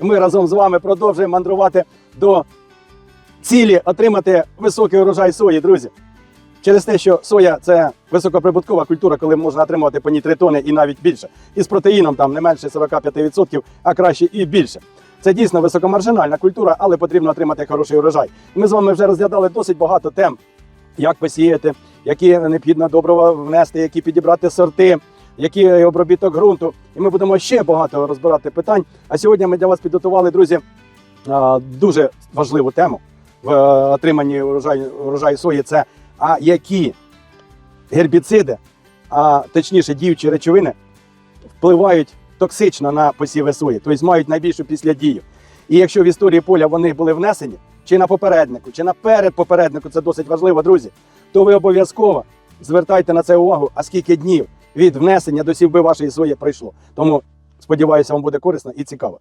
Ми разом з вами продовжуємо мандрувати до цілі отримати високий урожай сої, друзі. Через те, що соя це високоприбуткова культура, коли можна отримувати по ній 3 тони і навіть більше. І з протеїном там не менше 45%, а краще і більше. Це дійсно високомаржинальна культура, але потрібно отримати хороший урожай. Ми з вами вже розглядали досить багато тем, як посіяти, які необхідно добрива внести, які підібрати сорти, який обробіток ґрунту. І ми будемо ще багато розбирати питань. А сьогодні ми для вас підготували, друзі, дуже важливу тему в е, отриманні урожаю, урожаю сої. Це а які гербіциди, а точніше діючі речовини, впливають токсично на посіви сої, тобто мають найбільшу післядію. І якщо в історії поля вони були внесені, чи на попереднику, чи на передпопереднику, це досить важливо, друзі, то ви обов'язково звертайте на це увагу, а скільки днів від внесення до сівби вашої сої пройшло. Тому сподіваюся, вам буде корисно і цікаво.